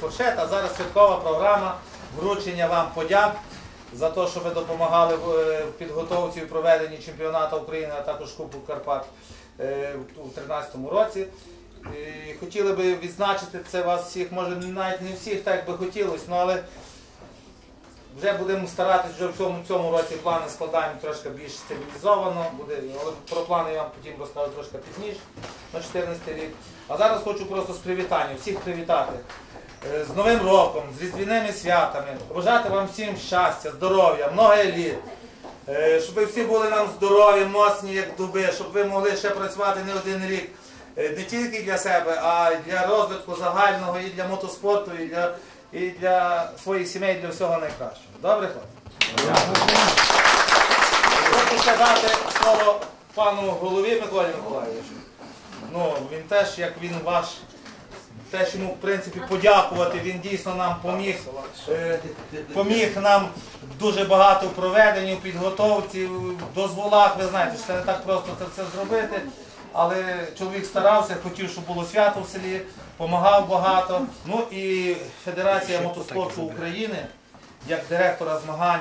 фуршет, а зараз святкова програма вручення вам подяк за те, що ви допомагали в е, підготовці і проведенні чемпіонату України, а також Кубку Карпат е, у 2013 році. І хотіли би відзначити це вас всіх, може навіть не всіх, так би хотілося, ну, але вже будемо старатися вже в цьому, цьому році плани складаємо трошки більш цивілізовано, буде, але про плани я вам потім розкажу трошки пізніше, на 14 рік. А зараз хочу просто з привітанням, всіх привітати. Е, З Новим роком, з різдвяними святами, побажати вам всім щастя, здоров'я, много літ. Е, Щоб ви всі були нам здорові, моцні, як дуби, щоб ви могли ще працювати не один рік. Е, Не тільки для себе, а й для розвитку загального, і для мотоспорту, і для, і для своїх сімей, і для всього найкращого. Добре, хлопці? Хочу дати слово пану голові Миколі Миколаївичу. Ну, він теж, як він ваш, теж йому, в принципі, подякувати. Він дійсно нам поміг, е, поміг нам дуже багато в проведенні, в підготовці, в дозволах. Ви знаєте, що це не так просто це все зробити. Але чоловік старався, хотів, щоб було свято в селі, допомагав багато. Ну і Федерація мотоспорту України, як директора змагань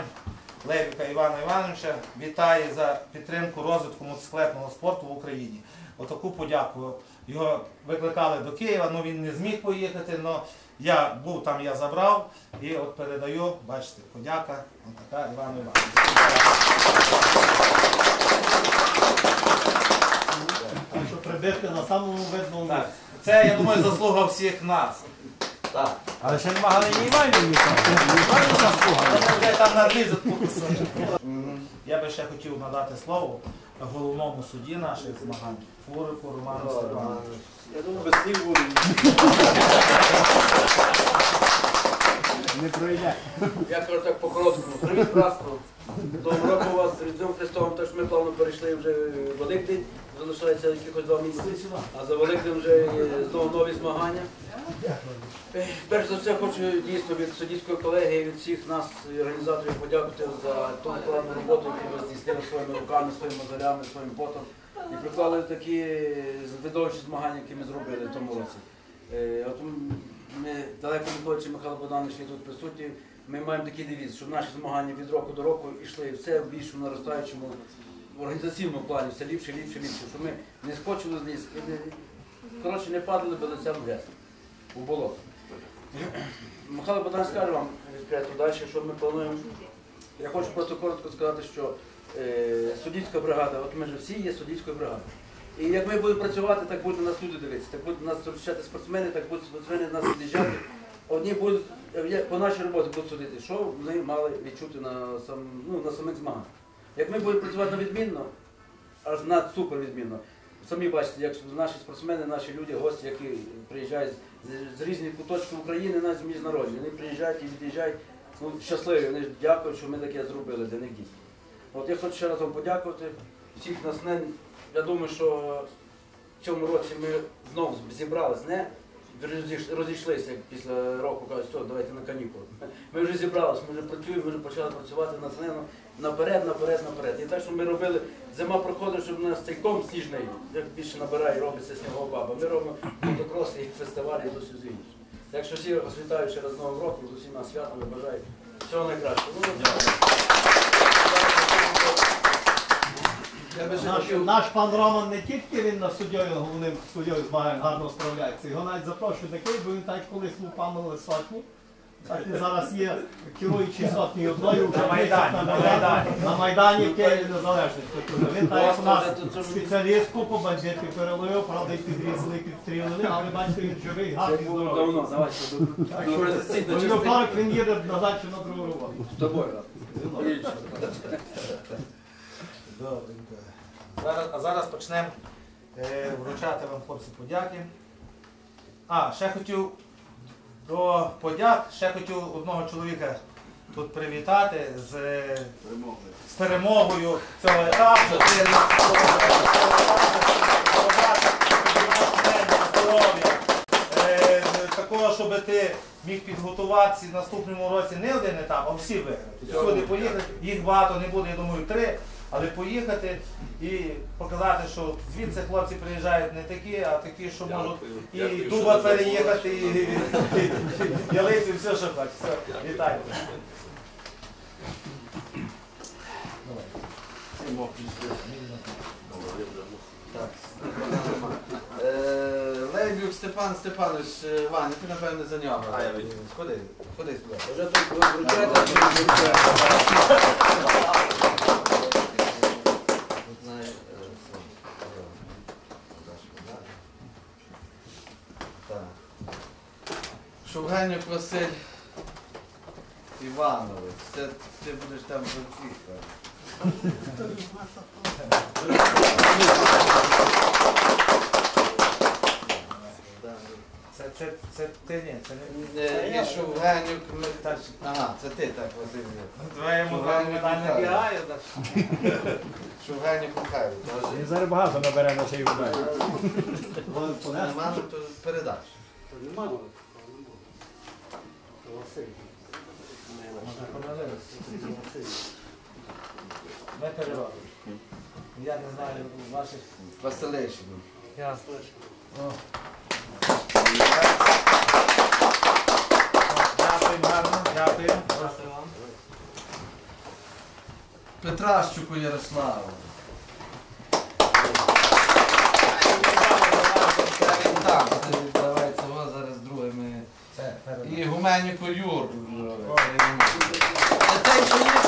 Левіка Івана Івановича, вітає за підтримку розвитку мотоциклетного спорту в Україні. Отаку подяку. Його викликали до Києва, ну він не зміг поїхати, але я був там, я забрав і от передаю, бачите, подяка, отака Івану Івановичу. Так що прибирки на самому видному місці. це, я думаю, заслуга всіх нас. Але ще нема Галині Іванівні. Там. Я би ще хотів надати слово головному судді наших змагань, Фурику Роману Степановичу. Я думаю, без слів буде. Не пройде. Я кажу так по-короткому. Привіт, братство. Доброго року вас з Різдвом Христовим, так що ми плавно перейшли вже в Великдень. Залишається якихось два місяці. А за Великдень вже знову нові змагання. Перш за все хочу дійсно від суддівської колегії, від всіх нас, організаторів, подякувати за ту вкладну роботу, яку ви здійснили своїми руками, своїми мозолями, своїм потом. І приклали такі видовищі змагання, які ми зробили в тому році. Е, От ми далеко ходячи, Михайло Богданович є тут присутній. Ми маємо такий девіз, щоб наші змагання від року до року йшли все в більшому наростаючому в організаційному плані, все ліпше, ліпше, ліпше, щоб ми не скочили з ліс, і не, коротше, не падали би лицем в грязь, у болото. Михайло Богданович скаже вам відкрито далі, що ми плануємо. Я хочу просто коротко сказати, що е, суддівська бригада, от ми ж всі є суддівською бригадою. І як ми будемо працювати, так будуть на нас люди дивитися, так будуть нас зустрічати спортсмени, так будуть спортсмени нас від'їжджати. Одні будуть е, по нашій роботі будуть судити, що вони мали відчути на, сам, ну, на самих змаганнях. Як ми будемо працювати відмінно, аж над супер відмінно. Самі бачите, як наші спортсмени, наші люди, гості, які приїжджають з, з різних куточків України, навіть міжнародні, вони приїжджають і від'їжджають ну, щасливі. Вони ж дякують, що ми таке зробили для них дійсно. От я хочу ще раз вам подякувати. Всіх нас не. Я думаю, що в цьому році ми знову зібрались, не розійш- розійшлися після року, кажуть, все, давайте на канікули. Ми вже зібралися, ми вже працюємо, ми вже почали працювати на сцену наперед, наперед, наперед. І так, що ми робили, зима проходить, щоб у нас цей ком сніжний, як більше набирає, робиться снігова баба. Ми робимо мотокроси і фестивалі і досі інше. Так що всі вас вітаю ще раз Новим роком, з усіма святами, бажаю всього найкращого. Ну, Наш, хотів- наш пан Роман не тільки він на суддєю, головним суддєю змагань гарно справляється, його навіть запрошують такий, бо він так колись лупамили сотні. Так і зараз є керуючий сотнею одною вже На Майдані, на, Майдані, на Майдані в Києві Незалежності. Він так як у нас спеціалістку по бандити переловив, правда, і підрізали, і підстрілили, але бачите, він живий, Це гарний, було здоровий. давно, давайте до- Так до що організаційної до частини. вівторок він їде назад чи на другу роботу. З тобою. Добренько. Зараз, а зараз почнемо е, вручати вам хлопці подяки. А, ще хотів до подяк, ще хотів одного чоловіка тут привітати з, з перемогою цього етапу. Е, Такого, щоб ти міг підготуватися в наступному році не один етап, а всі виграти. Сюди поїхати, їх багато не буде, я думаю, три. Але поїхати і показати, що звідси хлопці приїжджають не такі, а такі, що можуть і Дякую, дуба переїхати, і, ялиці, все, що. Все, вітаю. Е, Лейбюк Степан Степанович, е, Ваня, ти напевне за нього. А, я вийду. Ходи, ходи сюди. Вже? Тут знає, е, все. Так. Шугенюк Василь Іванович. Це ти будеш там. Це, це, це, ти ні, це не Е, І Шугенюк Ми- так. Ага, це ти так, Василь. Твоєму Шугайник медаль Михайло. набігає, так. Шугенюк Михайло. Він зараз багато набере на цей удар. Вони понесли. Нема, Ми переробимо. Я не знаю ваших. Василишин. Дякую, гарно, дякую. Петращуку Ярославу. Це Давай цього зараз друге ми. І Гуменюку Юрку.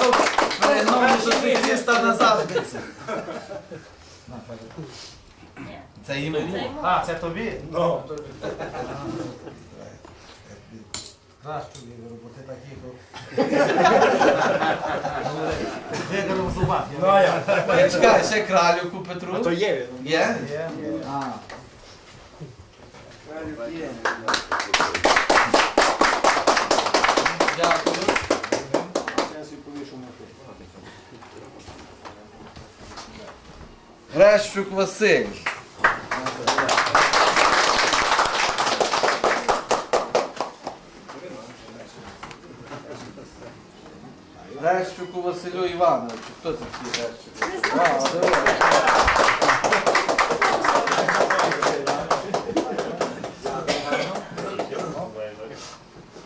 Це цей поїхав перегнав мотоцикліста назад. Це йому. А, це тобі? Ну. Кращу вірю, бо ти так їхав. Вигором в зубах. Ну, я. Чекай, ще кралюку Петру. То є він. Є? Є. А. Дякую. Грещук Василь. Грещуку Василю Івановичу. Хто це такий Грещук? А.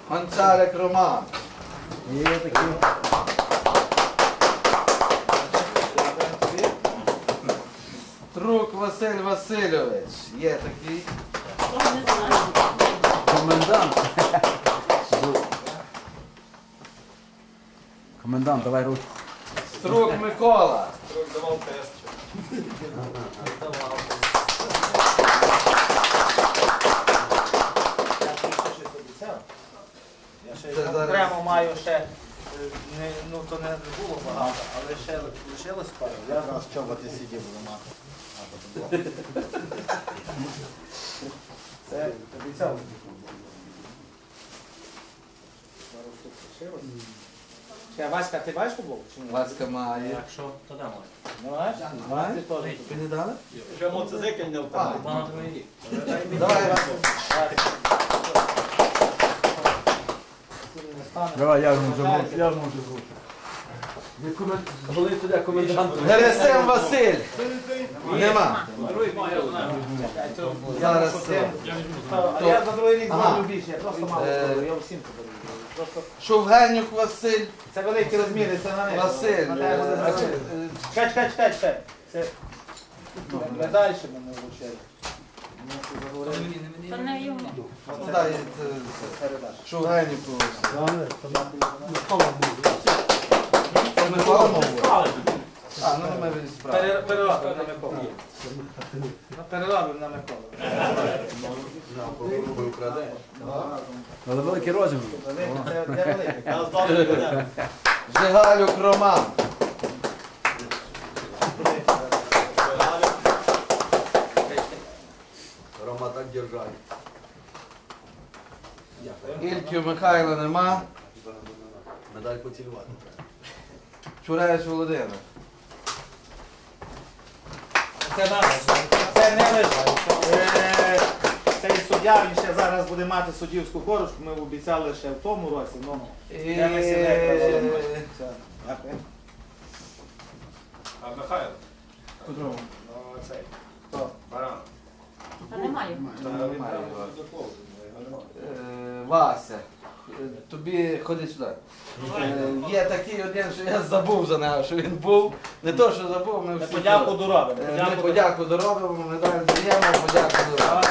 Гончарик Роман. Є такі. Трук Василь Васильович. Є такий. Комендант. Комендант, давай ручку. Струк Микола. Я ще Це зараз- окремо маю ще, е, не, ну то не було багато, але ще лишилось пару. Я Раз чоботи сидів ламати. Це обіцяв. Ще, Васька, ти маєш футбол? Чи ні? Васька має. Якщо, то. Не маєш? Маєш? Ти. Ви не дали? Вже мотоцикл не впав. Мама твої рік. Давай, Васька. Давай, я вам забув. Я вам забув. Герасим Василь. Нема. Зараз, я е, А я за другий рік зроблю більше, я просто мало Е, я всім подарую. Шовгенюк Василь. це великі розміри, це на них. Василь. Чекай, чекай, чекай, чекай. Це ми далі мене вручили. Ми це Ну. Шовгенюку Микола мовить? А, ну ми від справи. На Миколу. Ну, на Миколу. Але великий розмір. Великий, буде. Жигалюк Роман. Рома так держать. Ільків Михайла нема. Медаль поцілувати треба. Чураєш Володимир. Це наш. Це не лише. Цей суддя, він ще зараз буде мати суддівську корочку, ми обіцяли ще в тому році, ну, І... я не сідаю. Дякую. А Михайло? По-другому. Ну, цей. Хто? Баран. Та немає. Е, Вася, е, тобі ходи сюди. Е, Є такий один, що я забув за нього, що він був. Не то, що забув, ми всі. Подяку доробимо. Е, Ми подяку доробимо, медаль даємо, подяку доробимо.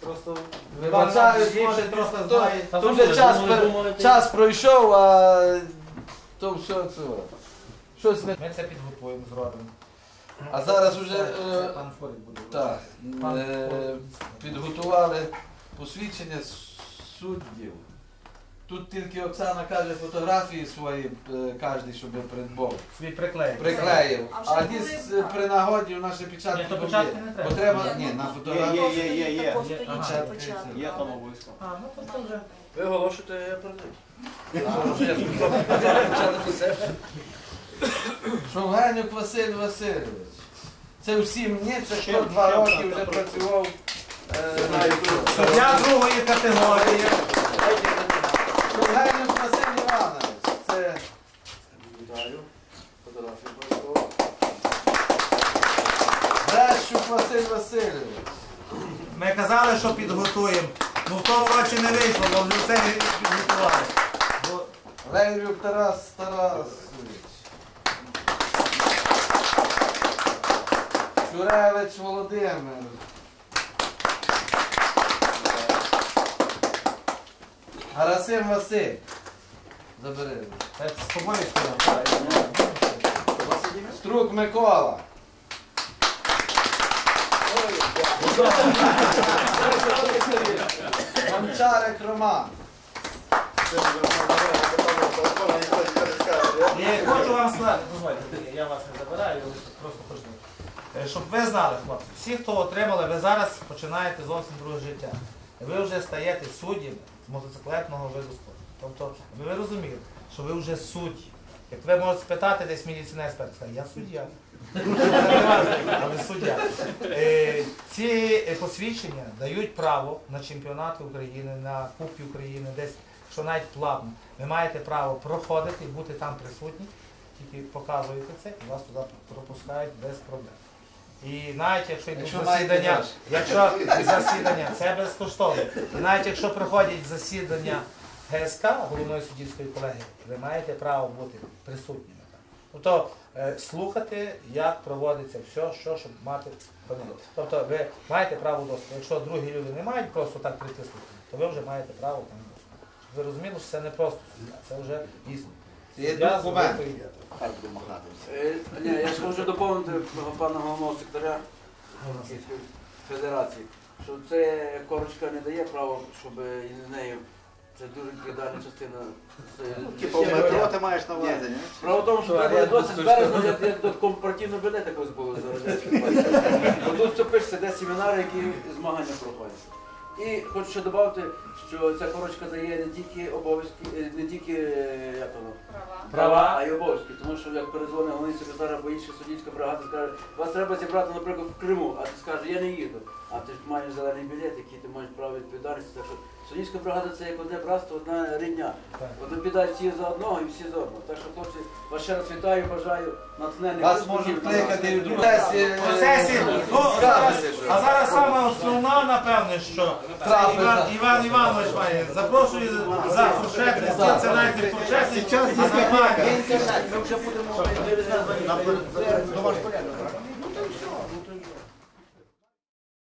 Просто Вибачаю, Іван може, більше то, знає. то вже час, пер- час пройшов, а то все це. Щось не. Ми це підготуємо, зробимо. А зараз вже Це е, пан Форик буде. так, е, підготували посвідчення суддів. Тут тільки Оксана каже фотографії свої, е, кожен, щоб придбав. Свій приклеїв. Приклеїв. А вже А коли- десь е, при нагоді у наші печатки Ні, то печатки не треба. Бо треба, Ні, ні, ну, на фотографії. є, є, є, є. Просто Ага. інший Є, початок. Є там обов'язково. А, ну то вже. Ви оголошуєте, я передаю. Шовгенюк Василь Васильович. Це всі мені, це хто два роки вже працював. Суддя другої категорії. Шовгенюк Василь Іванович. Це. Фотографію Василь Васильович. Ми казали, що підготуємо. Ну в тому році не вийшло, бо все не підготували. Бо Тарас Тарасович. Шуревич Володимир. Гарасим Василь. Забери. Це з тобою стояв. Струк Микола. Гончарик Роман. І хочу вам сказати, дозвольте, я вас не забираю, просто. Е, Щоб ви знали, хлопці, всі, хто отримали, ви зараз починаєте зовсім друге життя. Ви вже стаєте суддями мотоциклетного виду спорту. Тобто ви розуміли, що ви вже судді. Як ви можете спитати десь міліційний експерт, я суддя. Але суддя. Е, Ці е, посвідчення дають право на чемпіонати України, на Кубки України, десь, що навіть платно. Ви маєте право проходити бути там присутні, тільки показуєте це і вас туди пропускають без проблем. І навіть якщо йдуть Якщо засідання, якщо засідання, це безкоштовно. І навіть якщо приходять засідання ГСК, головної суддівської колегії, ви маєте право бути присутніми там. Тобто е, слухати, як проводиться все, що, щоб мати поняття. Тобто ви маєте право доступу. Якщо другі люди не мають просто так прийти слухати, то ви вже маєте право там доступу. Щоб ви розуміли, що це не просто суддя, це вже дійсно. Є документ. Е, Ні, я ж хочу доповнити пана головного секретаря Російської Федерації, що це корочка не дає права, щоб із нею. Це дуже відповідальна частина. Типа в метро ти маєш на увазі, ні? Справа в тому, що я досить березня, як, як до компартійного білета якось було за радянської партії. Тут все пишеться, де семінари, які змагання проходять. І хочу ще додати, що ця корочка дає не тільки обов'язки, е, не тільки е, як воно, права, а й обов'язки. Тому що як перезвонить головний секретар або інша суддівська бригада, скаже, вас треба зібрати, наприклад, в Криму, а ти скажеш, я не їду. А ти ж маєш зелений білет, який ти маєш право відповідальності. Так що суддівська бригада це як одне братство, одна рідня. От біда всі за одного і всі за одного. Так що, хлопці, вас ще раз вітаю, бажаю натхненних Вас можуть кликати в другу сесію. Ну, а зараз, саме основна, напевне, що. Іван, Іван Іванович має. Запрошую за фуршетний стіл, це навіть не фуршетний, а Ми вже будемо Домашнього